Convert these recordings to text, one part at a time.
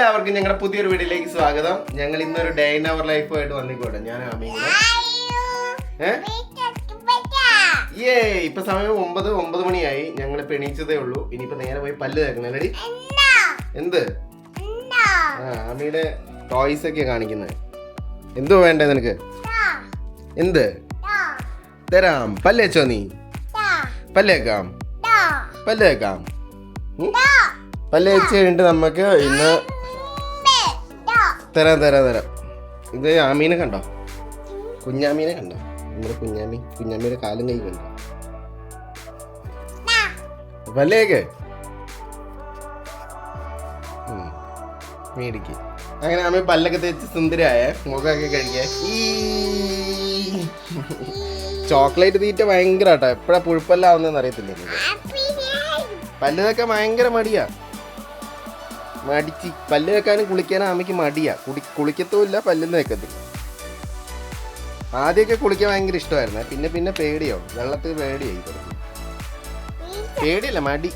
എല്ലാവർക്കും ഞങ്ങളുടെ പുതിയൊരു വീഡിയോയിലേക്ക് സ്വാഗതം. ഞങ്ങൾ ഇന്നൊരു ഡേ ഇൻ അവർ ലൈഫുമായിട്ട് വന്നിക്കോട്ടെ. ഞാൻ അമീന. ഏ? ഇപ്പൊ സമയം ഒമ്പത് ഒമ്പത് മണിയായി. ഞങ്ങൾ ഇപ്പൊ എണീച്ചതേ ഉള്ളൂ. ഇനിയിപ്പോ നേരെ പോയി പല്ല് തേക്കണം റെഡി എന്ത്? ആ അമ്മയുടെ ടോയ്സ് ഒക്കെ കാണിക്കുന്നത്. എന്തോ വേണ്ടേ നിനക്ക്? എന്ത്? തരാം. പല്ല് വെച്ചോ നീ? പല്ലേക്കാം പല്ലേക്കാം കഴിഞ്ഞിട്ട് നമുക്ക് ഇന്ന് തരാം തരാം തരാം. ഇത് ആമീനെ കണ്ടോ? കുഞ്ഞാമീനെ കണ്ടോ? നമ്മുടെ കുഞ്ഞാമി കുഞ്ഞാമിയുടെ കാലും കൈ കണ്ടോ? വല്ലേക്ക് മേടിക്ക്. അങ്ങനെ ആമി പല്ലൊക്കെ തേച്ച് സുന്ദരായ മുഖമൊക്കെ കഴിക്കാൻ ചോക്ലേറ്റ് തീറ്റ ഭയങ്കര കേട്ടോ എപ്പോഴാ പുഴുപ്പല്ലാവുന്നതെന്ന് അറിയത്തില്ല എനിക്ക് പല്ല് തേക്കാൻ ഭയങ്കര മടിയാ. മടിച്ച്. പല്ല് വെക്കാനും കുളിക്കാനും അമ്മയ്ക്ക് മടിയാ. കുടി കുളിക്കത്തുമില്ല പല്ലും വെക്കത്തില്ല. ആദ്യമൊക്കെ കുളിക്കാൻ ഭയങ്കര ഇഷ്ടമായിരുന്നു. പിന്നെ പിന്നെ പേടിയാവും വെള്ളത്തിൽ പേടിയായി തുടങ്ങി പേടിയല്ല മടി.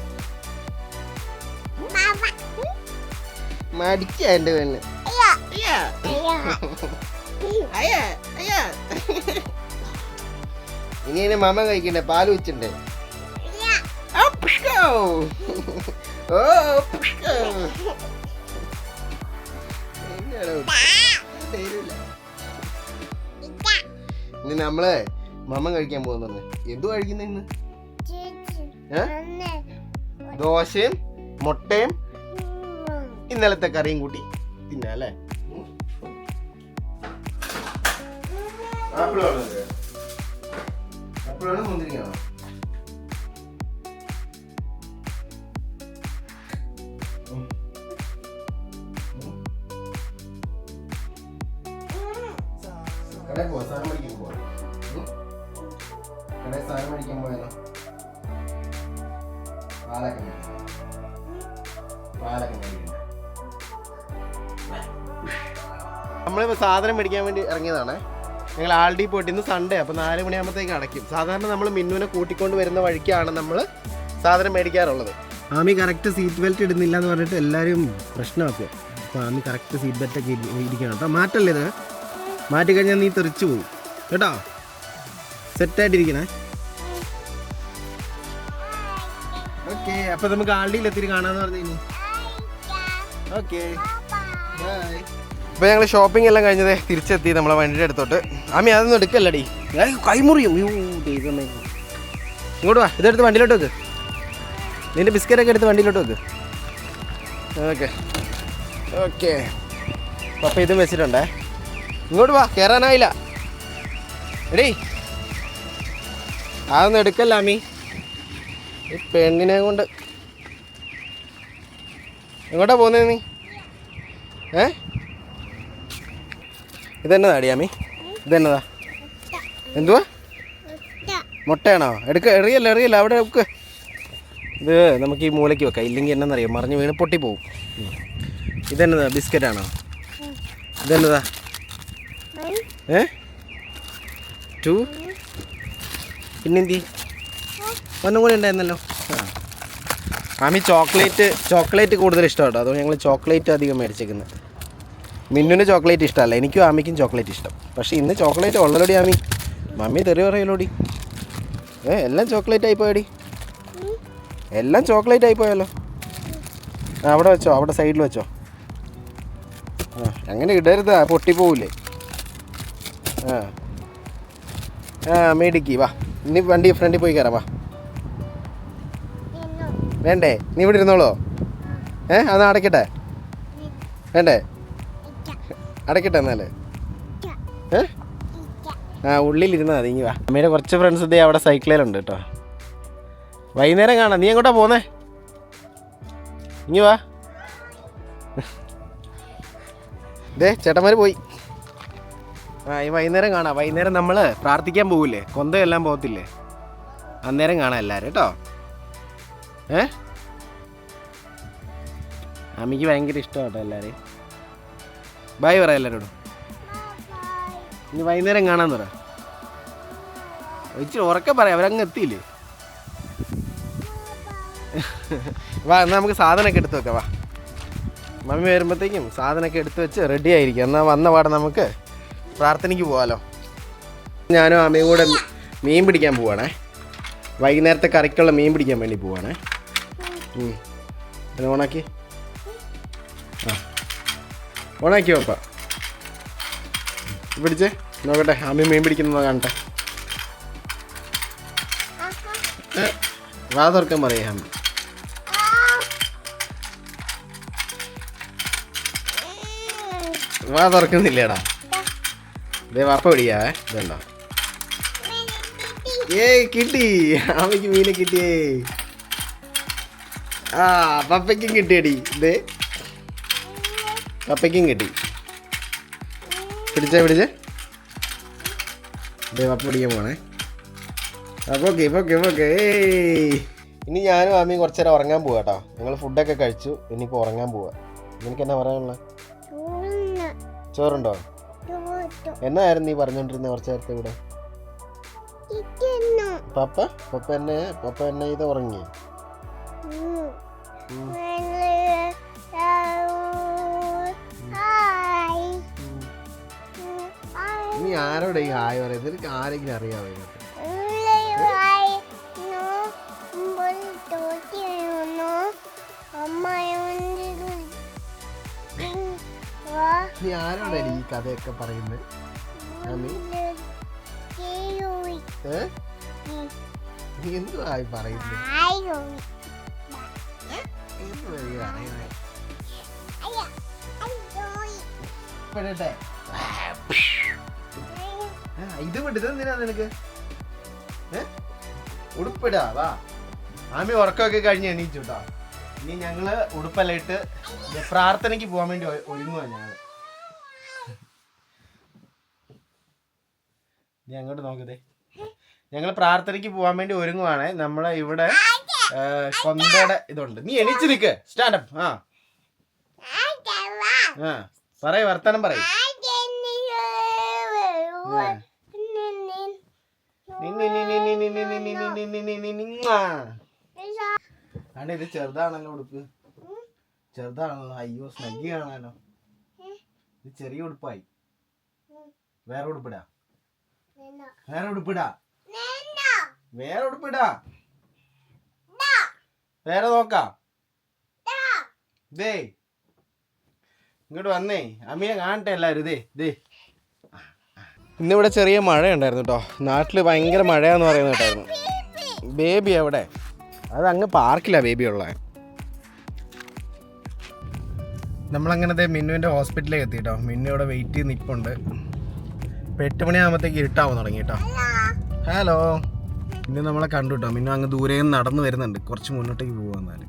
മടിക്ക എന്റെ പെണ്ണ് ഇനി എന്നെ മമ കഴിക്കണ്ടേ? പാൽ വെച്ചിണ്ടേ ഇനി നമ്മളെ മമ്മ കഴിക്കാൻ പോകുന്നു എന്തു കഴിക്കുന്ന ഇന്ന്? ദോശയും മുട്ടയും ഇന്നലത്തെ കറിയും കൂട്ടി തിന്നല്ലേ ആപ്പിളാണ് ആപ്പിളാണോ മുന്തിരിങ്ങാണോ പാലൊക്കെ പാലൊക്കെ മേടിക്കണ്ട നമ്മളിപ്പോൾ സാധനം മേടിക്കാൻ വേണ്ടി ഇറങ്ങിയതാണ്. ഞങ്ങൾ ആൾഡി പോയിട്ട് ഇന്ന് സൺഡേ അപ്പോൾ നാല് മണിയാകുമ്പോഴത്തേക്ക് അടയ്ക്കും. സാധാരണ നമ്മൾ മിന്നുവിനെ കൂട്ടിക്കൊണ്ട് വരുന്ന വഴിക്കാണ് നമ്മൾ സാധനം മേടിക്കാറുള്ളത്. ആമി കറക്റ്റ് സീറ്റ് ബെൽറ്റ് ഇടുന്നില്ല എന്ന് പറഞ്ഞിട്ട് എല്ലാവരും പ്രശ്നമാക്കും. അപ്പോൾ ആമി കറക്റ്റ് സീറ്റ് ബെൽറ്റ് ഒക്കെ ഇരിക്കണം. കേട്ടോ മാറ്റല്ലേ ഇത്? മാറ്റിക്കഴിഞ്ഞാൽ നീ തെറിച്ചു പോകും കേട്ടോ? സെറ്റായിട്ടിരിക്കണേ ഓക്കെ അപ്പൊ നമുക്ക് ആണ്ടിയിൽ എത്തി കാണാന്ന് പറഞ്ഞു ഓക്കെ ബൈ ഇപ്പോൾ ഞങ്ങൾ ഷോപ്പിംഗ് എല്ലാം കഴിഞ്ഞത് തിരിച്ചെത്തി നമ്മളെ വണ്ടിയുടെ അടുത്തോട്ട്. ആമി അതൊന്നും എടുക്കല്ലടി. കൈമുറിയും. ദൈവമേ. ഇങ്ങോട്ട് വാ ഇതെടുത്ത് വണ്ടിയിലോട്ട് വെക്ക്. നിന്റെ ബിസ്ക്കറ്റൊക്കെ എടുത്ത് വണ്ടിയിലോട്ട് വെക്ക്. ഓക്കെ ഓക്കെ പപ്പ ഇതും വെച്ചിട്ടുണ്ടേ. ഇങ്ങോട്ട് വാ കയറാനായില്ല എടീ. അതൊന്നും എടുക്കല്ല ആമി. ഈ പെണ്ണിനെ കൊണ്ട്. എങ്ങോട്ടാ പോകുന്നത് നീ? ഏ? ഇതെന്നതാ അടിയാമി ഇതെന്നതാ? എന്തുവാ? മുട്ടയാണോ? എടുക്ക എറിയല്ല എറിയല്ല അവിടെ വെക്ക് ഇത് നമുക്ക് ഈ മൂലയ്ക്ക് വെക്കാം. ഇല്ലെങ്കിൽ എന്നറിയാം മറിഞ്ഞ് വീണ് പൊട്ടി പോവും ഇതെന്നതാ? ബിസ്ക്കറ്റ് ആണോ ഇതെന്നതാ ഏ? ടു? പിന്നെന്തി? ഒന്നും കൂടി ഉണ്ടായിരുന്നല്ലോ. മാമി ചോക്ലേറ്റ് ചോക്ലേറ്റ് കൂടുതൽ ഇഷ്ടം കേട്ടോ അതുകൊണ്ട് ഞങ്ങൾ ചോക്ലേറ്റ് അധികം മേടിച്ചേക്കുന്നത് മിന്നുന് ചോക്ലേറ്റ് ഇഷ്ടമല്ല. എനിക്കും ആമിക്കും ചോക്ലേറ്റ് ഇഷ്ടം. പക്ഷേ ഇന്ന് ചോക്ലേറ്റ് ഉള്ളലോടി ആമി. മമ്മി തെറി പറയലോടി ഏ എല്ലാം ചോക്ലേറ്റ് ആയി പോയടി. എല്ലാം ചോക്ലേറ്റ് ആയി പോയല്ലോ. ആ അവിടെ വെച്ചോ അവിടെ സൈഡിൽ വെച്ചോ. ആ അങ്ങനെ ഇടരുത്. പൊട്ടിപ്പോവില്ലേ ആ. ആ മേടിക്ക്. വാ. ഇനി വണ്ടി ഫ്രണ്ടിൽ പോയി കയറാം. വാ. വേണ്ടേ? നീ ഇവിടെ ഇരുന്നോളോ. ഏ? അത് അടയ്ക്കട്ടെ. വേണ്ടേ? അടയ്ക്കട്ടെ എന്നാൽ. ഏ? ആ ഉള്ളിലിരുന്നാ മതി ഇങ്ങി വാ. അമ്മയുടെ കുറച്ച് ഫ്രണ്ട്സ് ഇതേ അവിടെ സൈക്കിളിലുണ്ട് കേട്ടോ. വൈകുന്നേരം കാണാം. നീ എങ്ങോട്ടാ പോന്നേ? ഇങ്ങി വാ. ദേ ചേട്ടന്മാർ പോയി. ആ ഈ വൈകുന്നേരം കാണാം. വൈകുന്നേരം നമ്മൾ പ്രാർത്ഥിക്കാൻ പോകില്ലേ കൊന്തയെല്ലാം പോകത്തില്ലേ? അന്നേരം കാണാം എല്ലാവരും കേട്ടോ. ഏ? അമ്മയ്ക്ക് ഭയങ്കര ഇഷ്ടമാട്ടോ എല്ലാവരെയും ബായ് പറ എല്ലാവരോടും ഇനി വൈകുന്നേരം കാണാൻ പറ. ഇച്ചിരി ഉറക്കെ പറയാം അവരങ്ങ് എത്തിയില്ലേ? വാ എന്നാൽ നമുക്ക് സാധനമൊക്കെ എടുത്ത് വെക്കാം വാ. മമ്മി വരുമ്പോഴത്തേക്കും സാധനമൊക്കെ എടുത്ത് വെച്ച് റെഡി ആയിരിക്കും. എന്നാൽ വന്ന പാടെ നമുക്ക് പ്രാർത്ഥനയ്ക്ക് പോകാമല്ലോ ഞാനും അമ്മയും കൂടെ മീൻ പിടിക്കാൻ പോവാണേ. വൈകുന്നേരത്തെ കറിക്കുള്ള മീൻ പിടിക്കാൻ വേണ്ടി പോവാണ്. അത് ഓണാക്കി. ആ. ഓണാക്കി പപ്പ പിടിച്ചേ. നോക്കട്ടെ അമ്മ മീൻ പിടിക്കുന്നത് കാണട്ടെ. വാ തുറക്കാൻ പറയാ അമ്മ. വാ തുറക്കുന്നില്ലേടാ. ദേ വാപ്പ പിടിക്കാവേ ഇതുണ്ടോ? ഏയ് കിട്ടി. അമ്മയ്ക്ക് മീനെ കിട്ടിയേ ആ പപ്പയ്ക്കും കിട്ടിയടി. ദേ. പപ്പയ്ക്കും കിട്ടി. പിടിച്ചേ പിടിച്ചേ. ദേ പപ്പ പിടിക്കാൻ പോണേ. അപ്പോൾ ഓക്കെ ഓക്കെ ഓക്കെ ഇനി ഞാനും അമ്മയും കുറച്ച് നേരം ഉറങ്ങാൻ പോവാ കേട്ടോ ഞങ്ങൾ ഫുഡൊക്കെ കഴിച്ചു ഇനിയിപ്പോൾ ഉറങ്ങാൻ പോവാ. നിനക്ക് എന്നാ പറയാനുള്ള ചോറുണ്ടോ? എന്നായിരുന്നു നീ പറഞ്ഞോണ്ടിരുന്നേ കുറച്ച് നേരത്തെ ഇവിടെ? പപ്പ പപ്പ എന്നെ പപ്പ എന്നെ ഇത് ഉറങ്ങി. നീ ആരോടെ ഈ ഹായ് പറയുന്നത്? നിനക്ക് ആരെങ്കിലും അറിയാമോ ഇതിനകത്ത്? നീ ആരോടെ ഈ കഥയൊക്കെ പറയുന്നത്? ഏ? നീ എന്തുവാ പറയുന്നത് എന്തുവാ ഈ പറയുന്നത് പെടട്ടെ ആ, ഇത് വിട്ടത് എന്തിനാ നിനക്ക്? ഉടുപ്പിടാ വാ. ആമി ഉറക്കമൊക്കെ കഴിഞ്ഞ് എണീച്ചു കേട്ടോ ഇനി ഞങ്ങൾ ഉടുപ്പെല്ലാം ഇട്ട് പ്രാർത്ഥനയ്ക്ക് പോകാൻ വേണ്ടി ഒരുങ്ങുവാ ഞങ്ങൾ. നീ അങ്ങോട്ട് നോക്കതേ ഞങ്ങൾ പ്രാർത്ഥനയ്ക്ക് പോകാൻ വേണ്ടി ഒരുങ്ങുവാണ് നമ്മളെ ഇവിടെ കൊന്തയുടെ ഇതുണ്ട് നീ എണീച്ചു നിൽക്ക് സ്റ്റാൻഡപ്പ് ആ പറയ വർത്തനം പറയൂ ഇത് ചെറുതാണല്ലോ ഉടുപ്പ് ചെറുതാണല്ലോ അയ്യോ സ്നഗ്ഗി കാണാനോ ഇത് ചെറിയ ഉടുപ്പായി വേറെ ഉടുപ്പിടാ വേറെ ഉടുപ്പിടാ വേറെ ഉടുപ്പിടാ വേറെ നോക്കാം. ദേ. ഇങ്ങോട്ട് വന്നേ. അമ്മയെ കാണട്ടെ എല്ലാവരും ദേ ദേ. ഇന്നിവിടെ ചെറിയ മഴ ഉണ്ടായിരുന്നു കേട്ടോ നാട്ടിൽ ഭയങ്കര മഴയാന്ന് പറയുന്നത് കേട്ടായിരുന്നു. ബേബി എവിടെ? അത് അങ്ങ് പാർക്കില്ല ബേബി ഉള്ള. നമ്മളങ്ങനത്തെ മിന്നുവിന്റെ ഹോസ്പിറ്റലിലേക്ക് എത്തി കേട്ടോ മിന്നു ഇവിടെ വെയിറ്റ് ചെയ്ത് നിൽപ്പുണ്ട് ഇപ്പം എട്ട് മണിയാകുമ്പോഴത്തേക്ക് ഇരുട്ടാവാൻ തുടങ്ങി കേട്ടോ ഹലോ. ഇന്ന് നമ്മളെ കണ്ടുട്ടോ മിന്നു അങ്ങ് ദൂരെ നിന്ന് നടന്നു വരുന്നുണ്ട്. കുറച്ച് മുന്നോട്ടേക്ക് പോകാന്നാൽ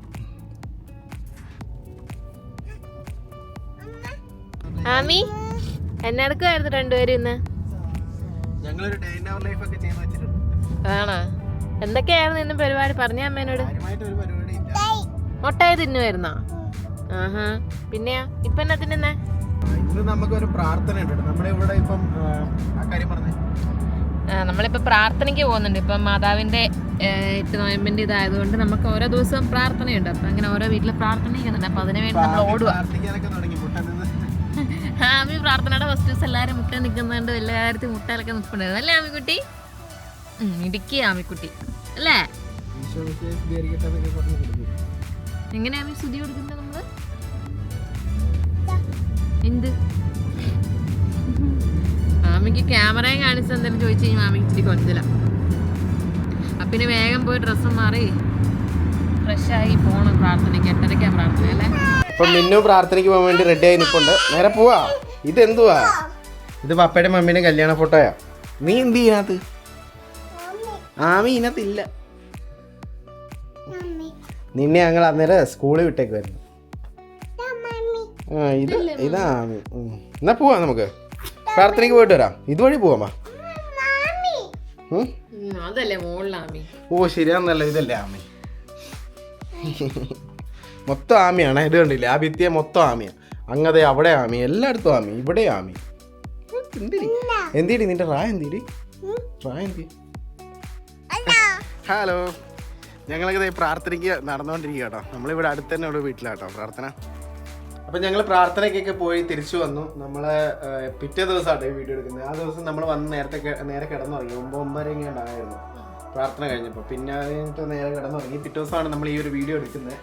ആമി എന്നെടുക്കുമായിരുന്നു രണ്ടുപേരും ഇന്ന്. ആണോ? എന്തൊക്കെയായിരുന്നു ഇന്ന് പരിപാടി? പറഞ്ഞ അമ്മേനോട്. കാര്യമായിട്ടൊരു പരിപാടി ഇല്ല. മുട്ടായി തിന്നുമായിരുന്നോ ആഹാ. പിന്നെയാ? ഇപ്പൊ എന്നാ തിന്നുന്നേ? ഇന്ന് നമുക്കൊരു പ്രാർത്ഥന ഉണ്ട് നമ്മുടെ ഇവിടെ ഇപ്പം ആ കാര്യം പറഞ്ഞേ. ആ, നമ്മളിപ്പോ പ്രാർത്ഥനയ്ക്ക് പോകുന്നുണ്ട്. ഇപ്പം മാതാവിന്റെ എട്ട് നോയമ്പിന്റെ ഇതായതുകൊണ്ട് നമുക്ക് ഓരോ ദിവസവും പ്രാർത്ഥനയുണ്ട്. അപ്പം അങ്ങനെ ഓരോ വീട്ടിൽ പ്രാർത്ഥനയ്ക്കുന്നുണ്ട് അപ്പം അതിനുവേണ്ടി നമ്മൾ ഓടുക ആമി പ്രാർത്ഥനയുടെ ഫസ്റ്റ് ദിവസം എല്ലാവരും മുട്ട നിൽക്കുന്നുണ്ട്. എല്ലാ കാര്യത്തിൽ മുട്ടയിലൊക്കെ നിൽക്കുന്നുണ്ട് അല്ലേ ആമിക്കുട്ടി ഇടുക്കി ആമിക്കുട്ടി അല്ലേ. എങ്ങനെയാ ആമി കൊടുക്കുന്നത് നമ്മൾ എന്ത്? മാമിക്ക് ക്യാമറയും കാണിച്ച് എന്തെങ്കിലും ചോദിച്ചു കഴിഞ്ഞാൽ മാമിക്ക് ഇച്ചിരി കൊഞ്ചല. അപ്പം വേഗം പോയി ഡ്രസ്സും മാറി ഫ്രഷായി പോണം പ്രാർത്ഥനയ്ക്ക്. എട്ടരയ്ക്കാ പ്രാർത്ഥന അല്ലേ? ഇപ്പം മിന്നു പ്രാർത്ഥനയ്ക്ക് പോകാൻ വേണ്ടി റെഡി ആയി നിൽപ്പുണ്ട് നേരെ പോവാ. ഇത് എന്തുവാ ഇത് പപ്പയുടെ മമ്മീന്റെ കല്യാണ ഫോട്ടോയാ. നീ എന്ത് ഇതിനകത്ത്? ആമി ഇതിനകത്ത് ഇല്ല. നിന്നെ ഞങ്ങൾ അന്നേരം സ്കൂളിൽ വിട്ടേക്കുമായിരുന്നു ആ ഇത് ഇതാ ആമി. എന്നാ പോവാ നമുക്ക്. പ്രാർത്ഥനയ്ക്ക് പോയിട്ട് വരാം. ഇതുവഴി പോവാം വാ. ഉം? അതല്ലേ മുകളിലാമി ഓ ശരിയാന്നല്ല ഇതല്ലേ ആമി. മൊത്തം ആമിയാണ് ഇത് കണ്ടില്ലേ? ആ ഭിത്തിയെ മൊത്തം ആമിയാ. അങ്ങതെ അവിടെ ആമി എല്ലായിടത്തും ആമി ഇവിടെ ആമി. എന്തിരി എന്തിരി നിന്റെ റായ എന്തിരി റായ എന്തി ഹലോ. ഞങ്ങളൊക്കെ പ്രാർത്ഥനയ്ക്ക് നടന്നുകൊണ്ടിരിക്കുക കേട്ടോ നമ്മളിവിടെ അടുത്ത് തന്നെ ഉള്ള വീട്ടിലാട്ടോ പ്രാർത്ഥന. അപ്പം ഞങ്ങൾ പ്രാർത്ഥനയ്ക്കൊക്കെ പോയി തിരിച്ചു വന്നു. നമ്മൾ പിറ്റേ ദിവസമാണ് വീഡിയോ എടുക്കുന്നത്. ആ ദിവസം നമ്മൾ വന്ന് നേരത്തെ നേരെ കിടന്നുറങ്ങി. ഒമ്പത് ഒമ്പതര ഉണ്ടായിരുന്നു പ്രാർത്ഥന കഴിഞ്ഞപ്പോൾ പിന്നെ അതിനകത്ത് നേരെ കിടന്നുറങ്ങി. പിറ്റേ ദിവസമാണ് നമ്മൾ ഈ ഒരു വീഡിയോ എടുക്കുന്നത്.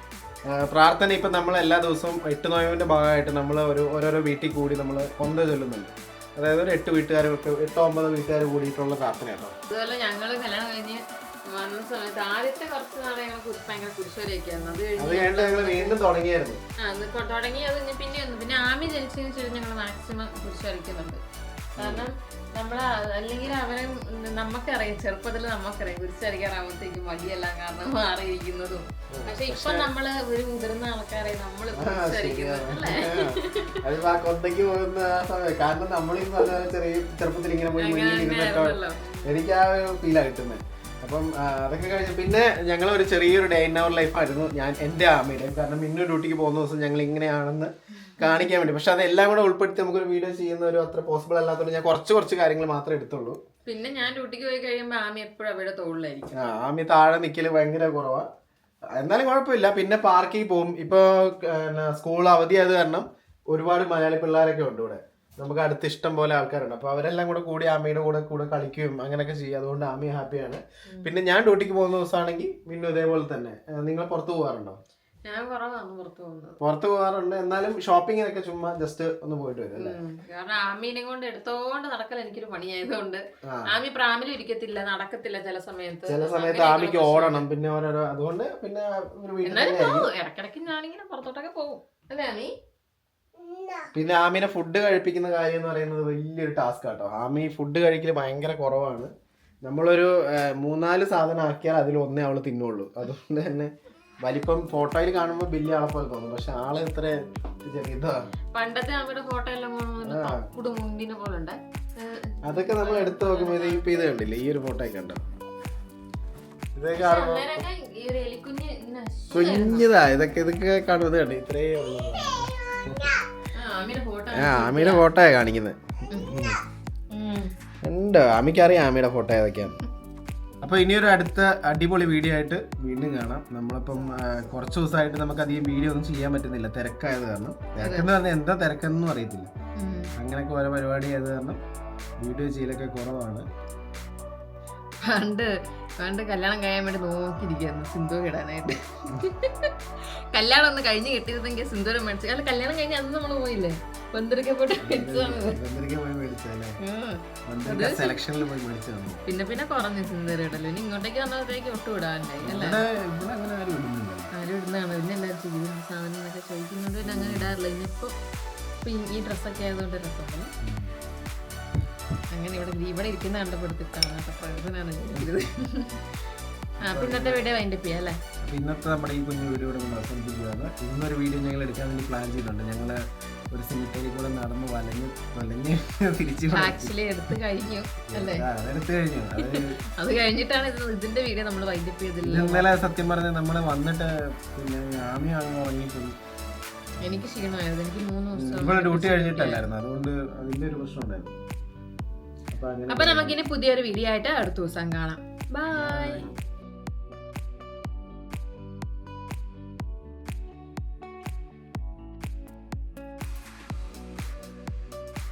പ്രാർത്ഥന ഇപ്പം നമ്മൾ എല്ലാ ദിവസവും എട്ട് നോയവിന്റെ ഭാഗമായിട്ട് നമ്മൾ ഒരു ഓരോരോ വീട്ടിൽ കൂടി നമ്മൾ കൊന്ത ചൊല്ലുന്നുണ്ട്. അതായത് ഒരു എട്ട് വീട്ടുകാരൊക്കെ എട്ടോ ഒമ്പതോ വീട്ടുകാർ കൂടിയിട്ടുള്ള പ്രാർത്ഥന കേട്ടോ അതുപോലെ ഞങ്ങൾ കല്യാണം കഴിഞ്ഞ് വന്ന സമയത്ത് ആദ്യത്തെ കുറച്ച് നാളെ ഞങ്ങൾ ഭയങ്കര കുരിശുവരെയൊക്കെയായിരുന്നു അത് അത് കഴിഞ്ഞിട്ട് ഞങ്ങൾ വീണ്ടും തുടങ്ങിയായിരുന്നു. ആ, അത് കൊ- തുടങ്ങി അത് കഴിഞ്ഞ് പിന്നെ ഒന്ന് പിന്നെ ആമി ജനിച്ചതിന് ശേഷം ഞങ്ങൾ മാക്സിമം കുരിശ് വരയ്ക്കുന്നുണ്ട് കാരണം നമ്മൾ അല്ലെങ്കിൽ അവരെ നമുക്കറിയാം ചെറുപ്പത്തിൽ നമുക്കറിയാം കുരിശ് വരയ്ക്കാറാകുമ്പോഴത്തേക്കും മടിയെല്ലാം കാരണം മാറിയിരിക്കുന്നതും. പക്ഷെ ഇപ്പൊ നമ്മൾ ഒരു മുതിർന്ന ആൾക്കാരെ നമ്മൾ കുരിശടിക്കുന്നത് അല്ലേ? അത് ആ കൊന്തയ്ക്ക് പോകുന്ന ആ സമയം. കാരണം പറഞ്ഞ ചെറിയ ചെറുപ്പത്തിൽ ഇങ്ങനെ പോയി മുന്നിൽ ഇരുന്നിട്ടോ എനിക്ക് ആ ഒരു ഫീലാണ് കിട്ടുന്നത് അപ്പം അതൊക്കെ കഴിഞ്ഞ് പിന്നെ ഞങ്ങൾ ഒരു ചെറിയൊരു ഡേ ഇൻ അവർ ലൈഫായിരുന്നു ഞാൻ എന്റെ ആമയുടെ കാരണം മിന്നു ഡ്യൂട്ടിക്ക് പോകുന്ന ദിവസം ഞങ്ങൾ ഇങ്ങനെയാണെന്ന് കാണിക്കാൻ വേണ്ടി. പക്ഷെ അതെല്ലാം കൂടെ ഉൾപ്പെടുത്തി നമുക്കൊരു വീഡിയോ ചെയ്യുന്ന ഒരു അത്ര പോസിബിൾ അല്ലാത്തതുകൊണ്ട് ഞാൻ കുറച്ച് കുറച്ച് കാര്യങ്ങൾ മാത്രമേ എടുത്തുള്ളൂ. പിന്നെ ഞാൻ ഡ്യൂട്ടിക്ക് പോയി കഴിയുമ്പോൾ ആമി എപ്പോഴും അവിടെ തോളിലായിരിക്കും. ആ, ആമി താഴെ നിൽക്കൽ ഭയങ്കര കുറവാണ് എന്നാലും കുഴപ്പമില്ല. പിന്നെ പാർക്കിൽ പോകും. ഇപ്പോൾ സ്കൂൾ അവധിയായത് കാരണം ഒരുപാട് മലയാളി പിള്ളേരൊക്കെ ഉണ്ട് ഇവിടെ. നമുക്ക് അടുത്ത് ഇഷ്ടം പോലെ ആൾക്കാരുണ്ട്. അപ്പൊ അവരെല്ലാം കൂടെ കൂടി ആമയുടെ കൂടെ കൂടെ കളിക്കുകയും അങ്ങനെയൊക്കെ ചെയ്യും അതുകൊണ്ട് ആമി ഹാപ്പിയാണ് പിന്നെ ഞാൻ ഡ്യൂട്ടിക്ക് പോകുന്ന ദിവസമാണെങ്കിൽ പിന്നെ ഇതേപോലെ തന്നെ. നിങ്ങൾ പുറത്ത് പോകാറുണ്ടോ? ഞാൻ കുറവാണ് പുറത്തു പോകുന്നത്. പുറത്ത് പോകാറുണ്ട്. എന്നാലും ഷോപ്പിങ്ങിനൊക്കെ ചുമ്മാ ജസ്റ്റ് ഒന്ന് പോയിട്ട് വരും അല്ലേ? കാരണം ആമീനെ കൊണ്ട് എടുത്തോണ്ട് നടക്കൽ എനിക്കൊരു പണിയായതുകൊണ്ട്. ആമി പ്രാമിലും ഇരിക്കത്തില്ല നടക്കത്തില്ല ചില സമയത്ത്. ചില സമയത്ത് ആമിക്ക് ഓടണം. പിന്നെ ഓരോരോ അതുകൊണ്ട് പിന്നെ ഇടക്കിടക്ക് ഞാനിങ്ങനെ പുറത്തോട്ടൊക്കെ പോകും അല്ലേ ആമി? പിന്നെ ആമിനെ ഫുഡ് കഴിപ്പിക്കുന്ന കാര്യം എന്ന് പറയുന്നത് വലിയൊരു ടാസ്ക് ആട്ടോ. ആമി ഫുഡ് കഴിക്കൽ ഭയങ്കര കുറവാണ്. നമ്മളൊരു മൂന്നാൽ സാധനം ആക്കിയാൽ അതിൽ ഒന്നേ അവൾ തിന്നുള്ളൂ. അതുകൊണ്ട് തന്നെ വലിപ്പം ഫോട്ടോയിൽ കാണുമ്പോൾ വലിയ ആളെ പോലെ തോന്നും. പക്ഷെ ആൾ ഇത്ര ഇതാണ് പണ്ടത്തെ ആമിയുടെ ഫോട്ടോ എല്ലാം മുമ്പിനെ പോലെ ഉണ്ട്. അതൊക്കെ നമ്മൾ എടുത്തു നോക്കുമ്പോൾ ഇത് ഇപ്പൊ ഇത് കണ്ടില്ലേ? ഈ ഒരു ഫോട്ടോ ഒക്കെ കണ്ടോ? ഇതൊക്കെ കുഞ്ഞിതാ. ഇതൊക്കെ ഇതൊക്കെ കാണുന്നത് കണ്ടു? ഇത്രേ ഉള്ളൂ. ആമിയുടെ ഫോട്ടോ ഫോട്ടോയാ കാണിക്കുന്നത്. ഉണ്ട്? ആമിക്കറിയാം ആമിയുടെ ഫോട്ടോ ഏതൊക്കെയാണ് അപ്പോൾ ഇനിയൊരു അടുത്ത അടിപൊളി വീഡിയോ ആയിട്ട് വീണ്ടും കാണാം. നമ്മളിപ്പം കുറച്ച് ദിവസമായിട്ട് നമുക്ക് അധികം വീഡിയോ ഒന്നും ചെയ്യാൻ പറ്റുന്നില്ല. തിരക്കായത് കാരണം. തിരക്കെന്ന് പറഞ്ഞാൽ എന്താ തിരക്കെന്നും അറിയത്തില്ല. അങ്ങനെയൊക്കെ ഓരോ പരിപാടി ആയത് കാരണം വീഡിയോ ചെയ്യലൊക്കെ കുറവാണ്. പണ്ട് പണ്ട് കല്യാണം കഴിയാൻ വേണ്ടി നോക്കിയിരിക്കുന്നു സിന്ധു ഇടാനായിട്ട്. കല്യാണം ഒന്ന് കഴിഞ്ഞ് കിട്ടിയിരുന്നെങ്കിൽ സിന്ദൂരം മേടിച്ചു. അല്ല കല്യാണം കഴിഞ്ഞ് അന്ന് നമ്മൾ പോയില്ലേ? പന്തരൊക്കെ പോയിട്ട് മേടിച്ചതാണ്. പിന്നെ പിന്നെ കുറഞ്ഞു സിന്ദൂരം ഇടൽ. ഇനി ഇങ്ങോട്ടേക്ക് വന്നപ്പോഴത്തേക്ക് ഒട്ടും ഇടാണ്ടായി അല്ലേ? ആരും ഇടുന്നതാണ്. പിന്നെ എല്ലാവരും ചെയ്യുന്ന സാധനം എന്നൊക്കെ ചോദിക്കുന്നത് പിന്നെ അങ്ങനെ ഇടാറില്ല. ഇനിയിപ്പോ ഈ- ഡ്രസ്സൊക്കെ ആയതുകൊണ്ട് രസമാണ്. അങ്ങനെ ഇവിടെ ഇവിടെ ഇരിക്കുന്ന കണ്ടപ്പെടുത്തിട്ടാണ് അപ്പൊ ചെയ്തത്. ആ പിന്നത്തെ വീഡിയോ വൈൻഡ് ചെയ്യാം അല്ലേ? അപ്പോൾ ഇന്നത്തെ നമ്മുടെ ഈ കുഞ്ഞു വീഡിയോ ഇവിടെ കൊണ്ട് അവസാനിപ്പിക്കുകയാണ്. ഇന്നൊരു വീഡിയോ ഞങ്ങൾ എടുക്കാൻ വേണ്ടി പ്ലാൻ ചെയ്തിട്ടുണ്ട്. ഞങ്ങൾ ഒരു സിമിറ്ററി കൂടെ നടന്ന് വലഞ്ഞ് വലഞ്ഞ് തിരിച്ചു ആക്ച്വലി എടുത്തു കഴിഞ്ഞു അല്ലേ? എടുത്തു കഴിഞ്ഞു. അത് കഴിഞ്ഞിട്ടാണ് ഇതിന്റെ വീഡിയോ നമ്മൾ അപ്പ് ചെയ്തില്ല ഇന്നലെ സത്യം പറഞ്ഞാൽ നമ്മൾ വന്നിട്ട് പിന്നെ ആമി അങ്ങ് ഉറങ്ങിപ്പോയി. എനിക്ക് ക്ഷീണമായിരുന്നു. എനിക്ക് മൂന്ന് ദിവസം ഇവിടെ ഡ്യൂട്ടി കഴിഞ്ഞിട്ടല്ലായിരുന്നു. അതുകൊണ്ട് അതിന്റെ ഒരു പ്രശ്നം ഉണ്ടായിരുന്നു. അപ്പൊ നമുക്കിനി പുതിയൊരു വീഡിയോ ആയിട്ട് അടുത്ത ദിവസം കാണാം. ബൈ